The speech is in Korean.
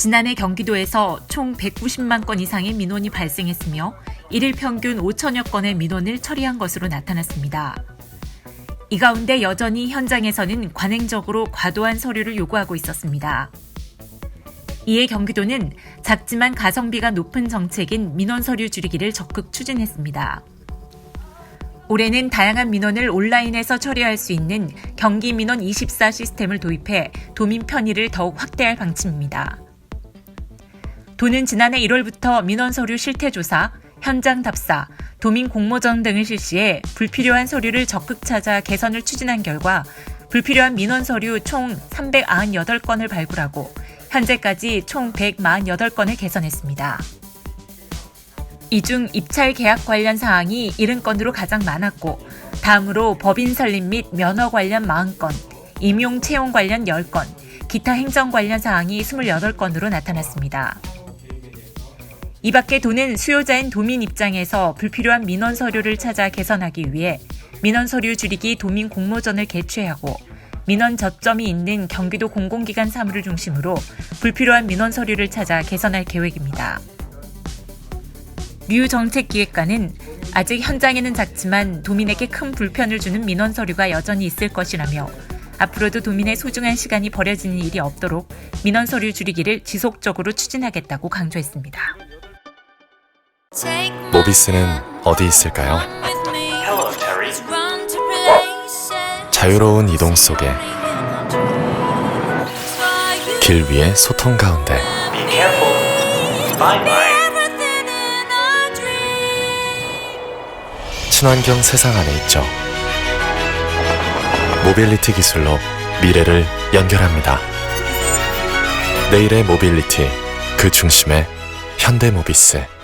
지난해 경기도에서 총 190만 건 이상의 민원이 발생했으며 일일 평균 5천여 건의 민원을 처리한 것으로 나타났습니다. 이 가운데 여전히 현장에서는 관행적으로 과도한 서류를 요구하고 있었습니다. 이에 경기도는 작지만 가성비가 높은 정책인 민원 서류 줄이기를 적극 추진했습니다. 올해는 다양한 민원을 온라인에서 처리할 수 있는 경기 민원 24 시스템을 도입해 도민 편의를 더욱 확대할 방침입니다. 도는 지난해 1월부터 민원 서류 실태 조사, 현장 답사, 도민 공모전 등을 실시해 불필요한 서류를 적극 찾아 개선을 추진한 결과 불필요한 민원 서류 총 398건을 발굴하고 현재까지 총 148건을 개선했습니다. 이 중 입찰 계약 관련 사항이 70건으로 가장 많았고 다음으로 법인 설립 및 면허 관련 40건, 임용 채용 관련 10건, 기타 행정 관련 사항이 28건으로 나타났습니다. 이 밖에 도는 수요자인 도민 입장에서 불필요한 민원 서류를 찾아 개선하기 위해 민원 서류 줄이기 도민 공모전을 개최하고 민원 저점이 있는 경기도 공공기관 사무를 중심으로 불필요한 민원 서류를 찾아 개선할 계획입니다. 류 정책기획관은 아직 현장에는 작지만 도민에게 큰 불편을 주는 민원 서류가 여전히 있을 것이라며 앞으로도 도민의 소중한 시간이 버려지는 일이 없도록 민원 서류 줄이기를 지속적으로 추진하겠다고 강조했습니다. 모비스는 어디 있을까요? 자유로운 이동 속에 길 위의 소통 가운데. 친환경 세상 안에 있죠. 모빌리티 기술로 미래를 연결합니다. 내일의 모빌리티 그 중심에 현대모비스